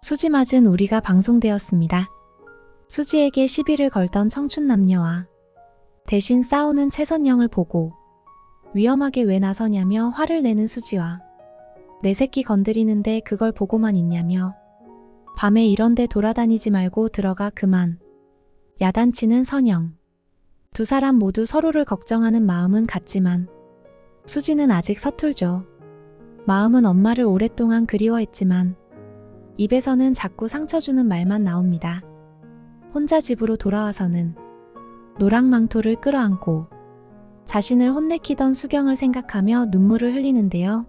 수지 맞은 우리가 방송되었습니다. 수지에게 시비를 걸던 청춘 남녀와 대신 싸우는 최선영을 보고 위험하게 왜 나서냐며 화를 내는 수지와 내 새끼 건드리는데 그걸 보고만 있냐며 밤에 이런데 돌아다니지 말고 들어가 그만 야단치는 선영 두 사람 모두 서로를 걱정하는 마음은 같지만 수지는 아직 서툴죠. 마음은 엄마를 오랫동안 그리워했지만 입에서는 자꾸 상처 주는 말만 나옵니다. 혼자 집으로 돌아와서는 노랑망토를 끌어안고 자신을 혼내키던 수경을 생각하며 눈물을 흘리는데요.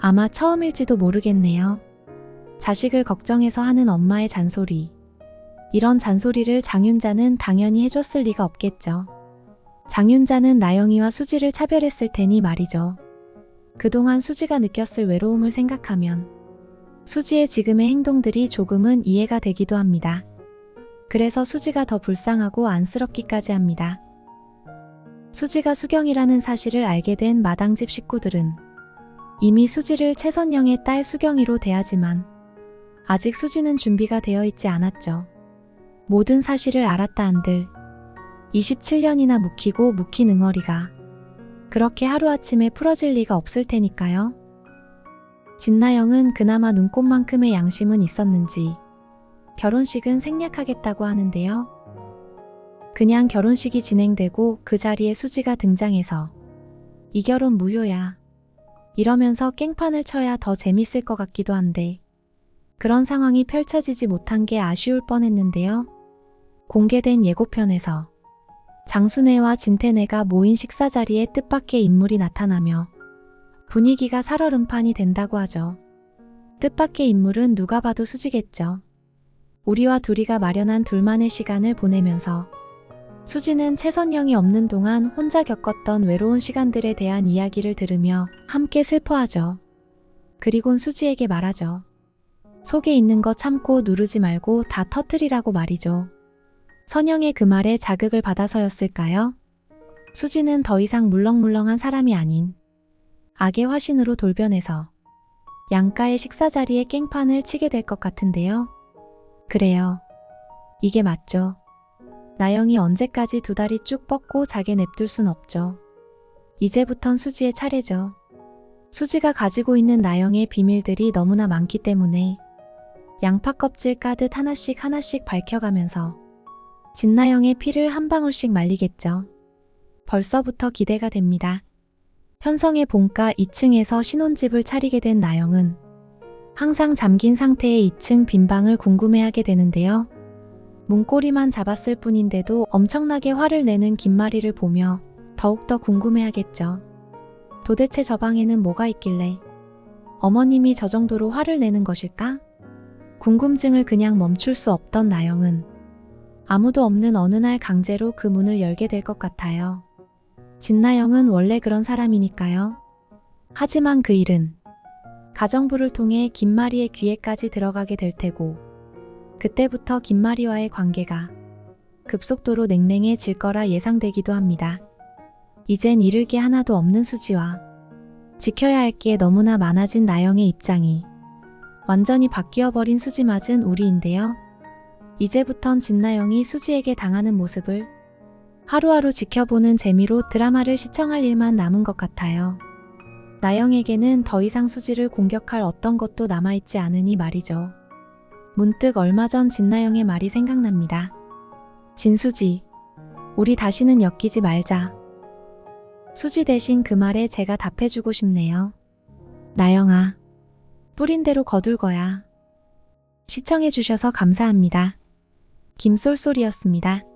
아마 처음일지도 모르겠네요. 자식을 걱정해서 하는 엄마의 잔소리. 이런 잔소리를 장윤자는 당연히 해줬을 리가 없겠죠. 장윤자는 나영이와 수지를 차별했을 테니 말이죠. 그동안 수지가 느꼈을 외로움을 생각하면 수지의 지금의 행동들이 조금은 이해가 되기도 합니다. 그래서 수지가 더 불쌍하고 안쓰럽기까지 합니다. 수지가 수경이라는 사실을 알게 된 마당집 식구들은 이미 수지를 최선영의 딸 수경이로 대하지만 아직 수지는 준비가 되어 있지 않았죠. 모든 사실을 알았다 한들 27년이나 묵히고 묵힌 응어리가 그렇게 하루아침에 풀어질 리가 없을 테니까요. 진나영은 그나마 눈꽃만큼의 양심은 있었는지 결혼식은 생략하겠다고 하는데요. 그냥 결혼식이 진행되고 그 자리에 수지가 등장해서 이 결혼 무효야. 이러면서 깽판을 쳐야 더 재밌을 것 같기도 한데 그런 상황이 펼쳐지지 못한 게 아쉬울 뻔했는데요. 공개된 예고편에서 장순애와 진태네가 모인 식사 자리에 뜻밖의 인물이 나타나며 분위기가 살얼음판이 된다고 하죠. 뜻밖의 인물은 누가 봐도 수지겠죠. 우리와 둘이가 마련한 둘만의 시간을 보내면서 수지는 최선영이 없는 동안 혼자 겪었던 외로운 시간들에 대한 이야기를 들으며 함께 슬퍼하죠. 그리곤 수지에게 말하죠. 속에 있는 거 참고 누르지 말고 다 터뜨리라고 말이죠. 선영의 그 말에 자극을 받아서였을까요? 수지는 더 이상 물렁물렁한 사람이 아닌 악의 화신으로 돌변해서 양가의 식사 자리에 깽판을 치게 될 것 같은데요. 그래요. 이게 맞죠. 나영이 언제까지 두 다리 쭉 뻗고 자게 냅둘 순 없죠. 이제부턴 수지의 차례죠. 수지가 가지고 있는 나영의 비밀들이 너무나 많기 때문에 양파 껍질 까듯 하나씩 하나씩 밝혀가면서 진나영의 피를 한 방울씩 말리겠죠. 벌써부터 기대가 됩니다. 현성의 본가 2층에서 신혼집을 차리게 된 나영은 항상 잠긴 상태의 2층 빈방을 궁금해하게 되는데요. 문고리만 잡았을 뿐인데도 엄청나게 화를 내는 김마리를 보며 더욱더 궁금해하겠죠. 도대체 저 방에는 뭐가 있길래 어머님이 저 정도로 화를 내는 것일까? 궁금증을 그냥 멈출 수 없던 나영은 아무도 없는 어느 날 강제로 그 문을 열게 될 것 같아요. 진나영은 원래 그런 사람이니까요. 하지만 그 일은 가정부를 통해 김마리의 귀에까지 들어가게 될 테고 그때부터 김마리와의 관계가 급속도로 냉랭해질 거라 예상되기도 합니다. 이젠 잃을 게 하나도 없는 수지와 지켜야 할 게 너무나 많아진 나영의 입장이 완전히 바뀌어버린 수지 맞은 우리인데요. 이제부턴 진나영이 수지에게 당하는 모습을 하루하루 지켜보는 재미로 드라마를 시청할 일만 남은 것 같아요. 나영에게는 더 이상 수지를 공격할 어떤 것도 남아있지 않으니 말이죠. 문득 얼마 전 진나영의 말이 생각납니다. 진수지, 우리 다시는 엮이지 말자. 수지 대신 그 말에 제가 답해주고 싶네요. 나영아, 뿌린 대로 거둘 거야. 시청해주셔서 감사합니다. 김쏠쏠이었습니다.